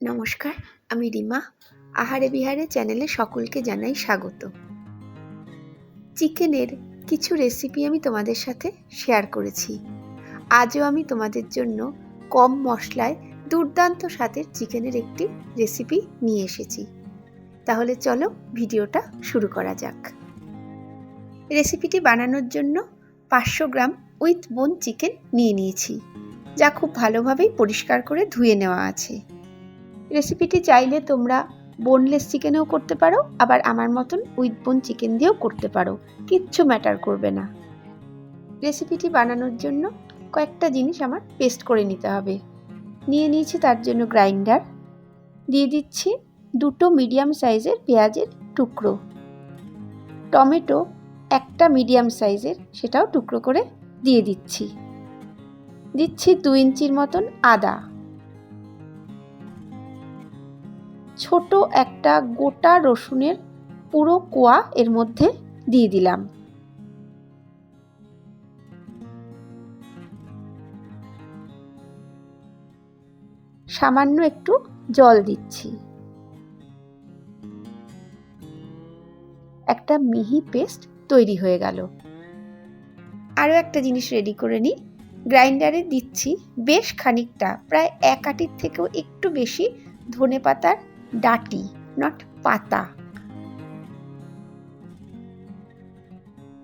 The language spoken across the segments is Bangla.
নমস্কার, আমি রিমা। আহারে বিহারে চ্যানেলে সকলকে জানাই স্বাগত। চিকেনের কিছু রেসিপি আমি তোমাদের সাথে শেয়ার করেছি। আজও আমি তোমাদের জন্য কম মশলায় দুর্দান্ত স্বাদের চিকেনের একটি রেসিপি নিয়ে এসেছি। তাহলে চলো ভিডিওটা শুরু করা যাক। রেসিপিটি বানানোর জন্য পাঁচশো গ্রাম উইথ বোন চিকেন নিয়ে নিয়েছি, যা খুব ভালোভাবেই পরিষ্কার করে ধুয়ে নেওয়া আছে। রেসিপিটি চাইলে তোমরা বোনলেস চিকেনেও করতে পারো, আবার আমার মতন উইথ বোন চিকেন দিয়েও করতে পারো। কিচ্ছু ম্যাটার করবে না। রেসিপিটি বানানোর জন্য কয়েকটা জিনিস আমার পেস্ট করে নিতে হবে। নিয়ে নিয়েছি তার জন্য গ্রাইন্ডার দিয়ে দিচ্ছি দুটো মিডিয়াম সাইজের পেঁয়াজের টুকরো। টমেটো একটা মিডিয়াম সাইজের সেটাও টুকরো করে দিয়ে দিচ্ছি। দিচ্ছি দু ইঞ্চির মতন আদা। ছোট একটা গোটা রসুনের পুরো কোয়া এর মধ্যে দিয়ে দিলাম। সামান্য একটু জল দিচ্ছি। একটা মিহি পেস্ট তৈরি হয়ে গেল। আরও একটা জিনিস রেডি করে নিই। গ্রাইন্ডারে দিচ্ছি বেশ খানিকটা, প্রায় এক আটির থেকেও একটু বেশি ধনে পাতার ডাটি নট পাতা।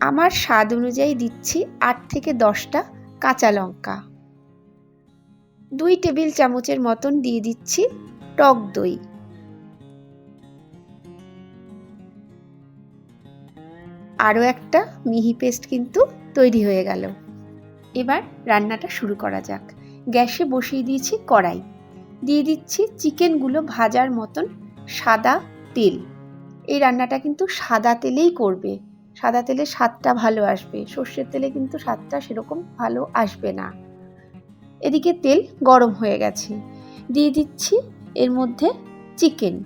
আমার স্বাদ অনুযায়ী দিচ্ছি আট থেকে দশটা কাঁচা লঙ্কা। দুই টেবিল চামচের মতন দিয়ে দিচ্ছি টক দই। আরও একটা মিহি পেস্ট কিন্তু তৈরি হয়ে গেল। এবার রান্নাটা শুরু করা যাক। গ্যাসে বসিয়ে দিয়েছি কড়াই। দিয়ে দিচ্ছি চিকেনগুলো ভাজার মতন সাদা তেল। এই রান্নাটা কিন্তু সাদা তেলেই করবে। সাদা তেলে স্বাদটা ভালো আসবে। সর্ষের তেলে কিন্তু স্বাদটা সেরকম ভালো আসবে না। এদিকে তেল গরম হয়ে গেছে। দিয়ে দিচ্ছি এর মধ্যে চিকেন।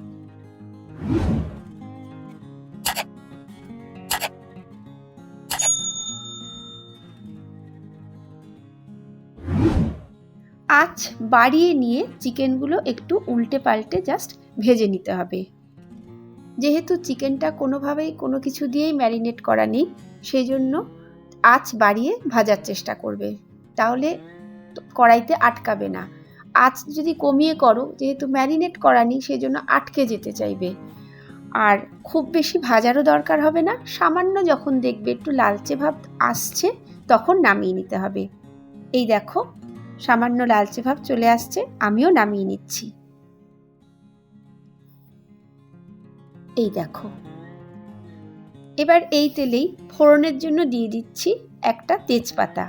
আঁচ বাড়িয়ে নিয়ে চিকেনগুলো একটু উল্টে পাল্টে জাস্ট ভেজে নিতে হবে। যেহেতু চিকেনটা কোনোভাবেই কোনো কিছু দিয়েই ম্যারিনেট করা নেই সেই জন্য আঁচ বাড়িয়ে ভাজার চেষ্টা করবে। তাহলে কড়াইতে আটকাবে না। আঁচ যদি কমিয়ে করো, যেহেতু ম্যারিনেট করা নেই সেই জন্য আটকে যেতে চাইবে। আর খুব বেশি ভাজারও দরকার হবে না, সামান্য যখন দেখবে একটু লালচে ভাব আসছে, তখন নামিয়ে নিতে হবে। এই দেখো সামান্য লালচে ভাব চলে আসছে, আমিও নামিয়ে নিচ্ছি। এই দেখো। এবার এই তেলেই ফোড়নের জন্য দিয়ে দিচ্ছি একটা তেজপাতা।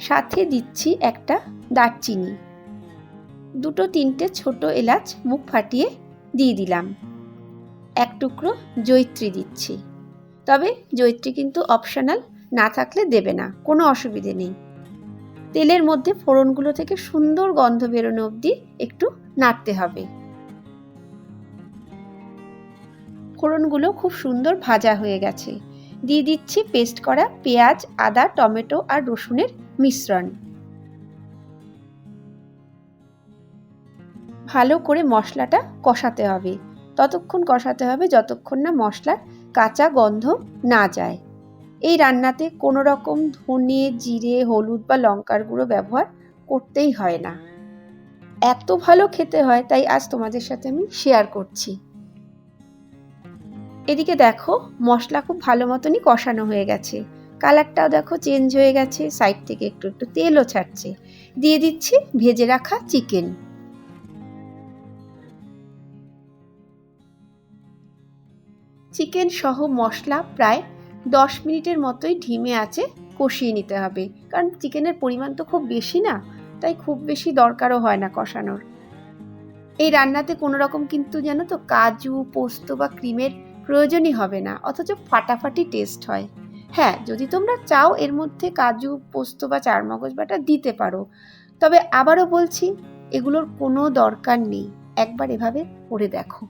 সাথে দিচ্ছি একটা দারচিনি। দুটো তিনটে ছোট এলাচ মুখ ফাটিয়ে দিয়ে দিলাম। এক টুকরো জৈত্রী দিচ্ছি। তবে জৈত্রী কিন্তু অপশনাল না থাকলে দেবে না, কোনো অসুবিধে নেই। তেলের মধ্যে ফোড়নগুলো থেকে সুন্দর গন্ধ বেরোনো অবধি একটু নাড়তে হবে। ফোড়নগুলো খুব সুন্দর ভাজা হয়ে গেছে। দিয়ে দিচ্ছি পেস্ট করা পেঁয়াজ, আদা, টমেটো আর রসুনের মিশ্রণ। ভালো করে মশলাটা কষাতে হবে। ততক্ষণ কষাতে হবে যতক্ষণ না মশলার কাঁচা গন্ধ না যায়। এই রান্নাতে কোনো রকম ধনে, জিরে, হলুদ বা লঙ্কার গুঁড়ো ব্যবহার করতেই হয় না। এত ভালো খেতে হয়, তাই আজ তোমাদের সাথে আমি শেয়ার করছি। এদিকে দেখো, মশলা খুব ভালো মতনই কষানো হয়ে গেছে। কালারটাও দেখো চেঞ্জ হয়ে গেছে সাইড থেকে একটু একটু তেলও ছাড়ছে। দিয়ে দিচ্ছি ভেজে রাখা চিকেন চিকেন সহ মশলা প্রায় দশ মিনিটের মতোই ঢিমে আছে, কষিয়ে নিতে হবে। কারণ চিকেনের পরিমাণ তো খুব বেশি না, তাই খুব বেশি দরকারও হয় না কষানোর। এই রান্নাতে কোনো রকম কিন্তু জানো তো কাজু, পোস্ত বা ক্রিমের প্রয়োজনই হবে না, অথচ ফাটাফাটি টেস্ট হয়। হ্যাঁ যদি তোমরা চাও এর মধ্যে কাজু, পোস্ত বা চারমগজ বাটা দিতে পারো, তবে আবারও বলছি, এগুলোর কোনো দরকার নেই। একবার এভাবে করে দেখো।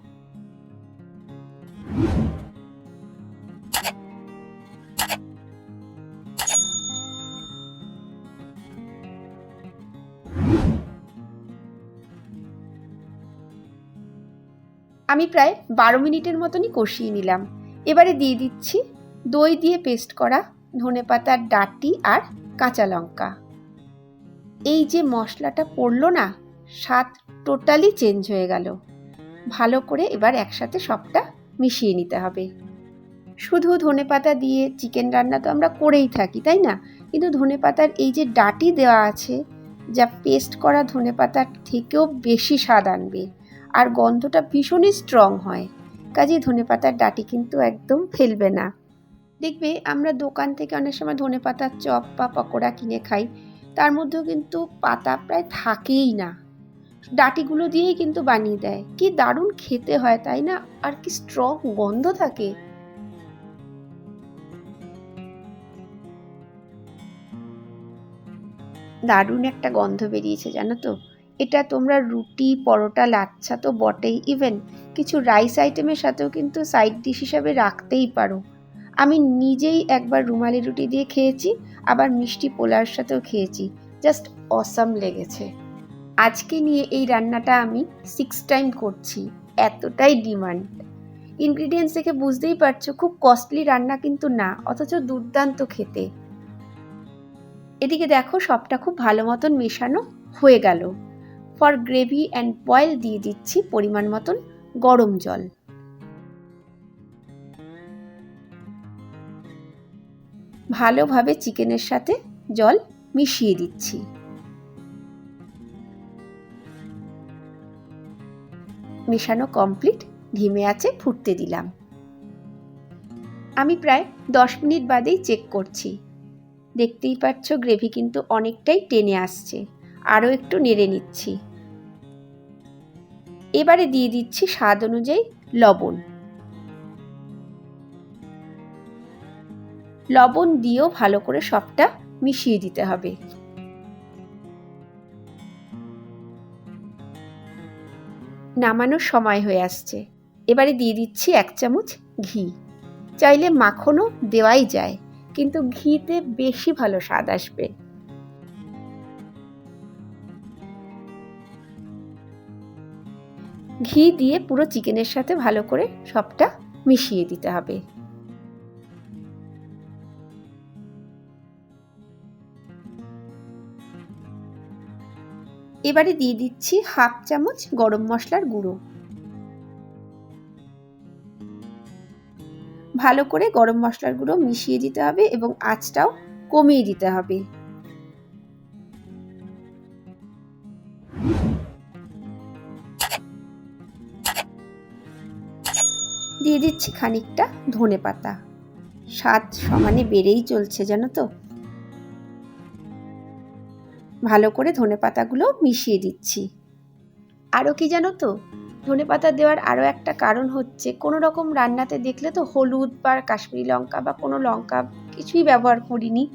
আমি প্রায় বারো মিনিটের মতনই কষিয়ে নিলাম। এবারে দিয়ে দিচ্ছি দই দিয়ে পেস্ট করা ধনেপাতার ডাঁটি আর কাঁচা লঙ্কা। এই যে মশলাটা পড়ল না, স্বাদ টোটালি চেঞ্জ হয়ে গেল। ভালো করে এবার একসাথে সবটা মিশিয়ে নিতে হবে। শুধু ধনেপাতা দিয়ে চিকেন রান্না তো আমরা করেই থাকি, তাই না? কিন্তু ধনেপাতার এই যে ডাটি দেওয়া আছে, যা পেস্ট করা ধনেপাতার থেকেও বেশি স্বাদ আনবে। আর গন্ধটা ভীষণই স্ট্রং হয়। কাজেই ধনেপাতার ডাটি কিন্তু একদম ফেলবে না। দেখবে আমরা দোকান থেকে অনেক সময় ধনেপাতার চপ বা পকোড়া কিনে খাই, তার মধ্যেও কিন্তু পাতা প্রায় থাকেই না। ডাটিগুলো দিয়েই কিন্তু বানিয়ে দেয়। কি দারুণ খেতে হয়, তাই না? আর কি স্ট্রং গন্ধ থাকে। দারুণ একটা গন্ধ বেরিয়েছে, জানো তো? এটা তোমরা রুটি, পরোটা, লাচ্ছা তো বটেই। ইভেন কিছু রাইস আইটেমের সাথেও কিন্তু সাইড ডিশ হিসাবে রাখতেই পারো। আমি নিজেই একবার রুমালি রুটি দিয়ে খেয়েছি, আবার মিষ্টি পোলার সাথেও খেয়েছি। জাস্ট অসাম লেগেছে। আজকে নিয়ে এই রান্নাটা আমি সিক্স টাইম করছি। এতটাই ডিমান্ড ইনগ্রিডিয়েন্টস দেখে বুঝতেই পারছ, খুব কস্টলি রান্না কিন্তু না, অথচ দুর্দান্ত খেতে। এদিকে দেখো, সবটা খুব ভালো মতন মেশানো হয়ে গেল। ফর গ্রেভি অ্যান্ড বয়েল দিয়ে দিচ্ছি পরিমাণ মতন গরম জল। ভালোভাবে চিকেনের সাথে জল মিশিয়ে দিচ্ছি। মেশানো কমপ্লিট ধিমে আছে, ফুটতে দিলাম। আমি প্রায় দশ মিনিট বাদেই চেক করছি। দেখতেই পাচ্ছ, গ্রেভি কিন্তু অনেকটাই টেনে আসছে। আরও একটু নেড়ে নিচ্ছি। এবারে দিয়ে দিচ্ছি স্বাদ অনুযায়ী লবণ। লবণ দিয়েও ভালো করে সবটা মিশিয়ে দিতে হবে। নামানোর সময় হয়ে আসছে। এবারে দিয়ে দিচ্ছি এক চামচ ঘি। চাইলে মাখনও দেওয়াই যায়, কিন্তু ঘিতে বেশি ভালো স্বাদ আসবে। ঘি দিয়ে পুরো চিকেনের সাথে ভালো করে সবটা মিশিয়ে দিতে হবে। এবারে দিয়ে দিচ্ছি হাফ চামচ গরম মশলার গুঁড়ো। ভালো করে গরম মশলার গুঁড়ো মিশিয়ে দিতে হবে এবং আঁচটাও কমিয়ে দিতে হবে। দিয়ে দিচ্ছি খানিকটা ধনে পাতা। স্বাদ সমানে বেড়েই চলছে, জানো তো। ভালো করে ধনে পাতাগুলো মিশিয়ে দিচ্ছি। আরও কি জানো তো, ধনে পাতা দেওয়ার আরও একটা কারণ হচ্ছে, কোনো রকম রান্নাতে দেখলে তো হলুদ বা কাশ্মীরি লঙ্কা বা কোনো লঙ্কা কিছুই ব্যবহার করিনি।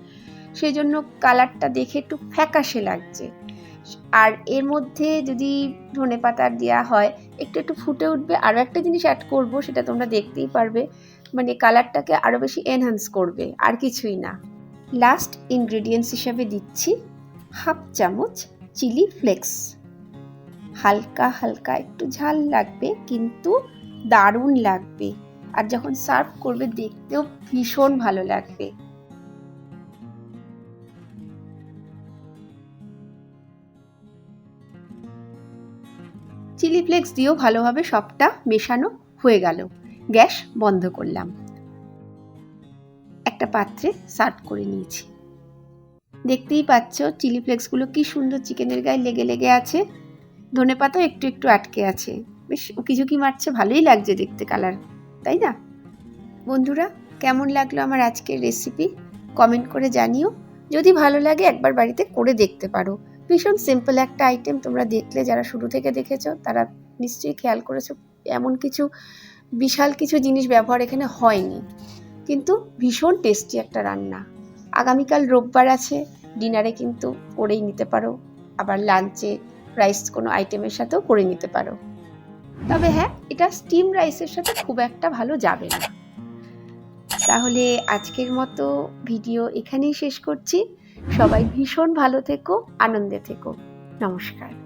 সেই জন্য কালারটা দেখে একটু ফ্যাকাশে লাগছে। আর এর মধ্যে যদি ধনে পাতা দেওয়া হয়, একটু একটু ফুটে উঠবে। আরও একটা জিনিস অ্যাড করব, সেটা তোমরা দেখতেই পারবে। মানে কালারটাকে আরও বেশি এনহান্স করবে, আর কিছুই না। লাস্ট ইনগ্রেডিয়েন্টস হিসাবে দিচ্ছি হাফ চামচ চিলি ফ্লেক্স হালকা হালকা, একটু ঝাল লাগবে, কিন্তু দারুণ লাগবে। আর যখন সার্ভ করবে, দেখতেও ভীষণ ভালো লাগবে। চিলি ফ্লেক্স দিয়েও ভালোভাবে সবটা মেশানো হয়ে গেল। গ্যাস বন্ধ করলাম। একটা পাত্রে সার্ভ করে নিয়েছি। দেখতেই পাচ্ছ চিলি ফ্লেক্সগুলো কি সুন্দর চিকেনের গায়ে লেগে লেগে আছে। ধনে পাতাও একটু একটু আটকে আছে। বেশ উকিঝুঁকি মারছে, ভালোই লাগছে দেখতে কালার, তাই না? বন্ধুরা, কেমন লাগল আমার আজকের রেসিপি কমেন্ট করে জানিও। যদি ভালো লাগে একবার বাড়িতে করে দেখতে পারো। ভীষণ সিম্পল একটা আইটেম তোমরা দেখলে, যারা শুরু থেকে দেখেছ, তারা নিশ্চয়ই খেয়াল করেছ, এমন কিছু বিশাল কিছু জিনিস ব্যবহার এখানে হয়নি। কিন্তু ভীষণ টেস্টি একটা রান্না। আগামীকাল রোববার আছে ডিনারে কিন্তু করেই নিতে পারো। আবার লাঞ্চে রাইস কোনো আইটেমের সাথেও করে নিতে পারো। তবে হ্যাঁ এটা স্টিম রাইসের সাথে খুব একটা ভালো যাবে না। তাহলে আজকের মতো ভিডিও এখানেই শেষ করছি। সবাই ভীষণ ভালো থেকো আনন্দে থেকো। নমস্কার।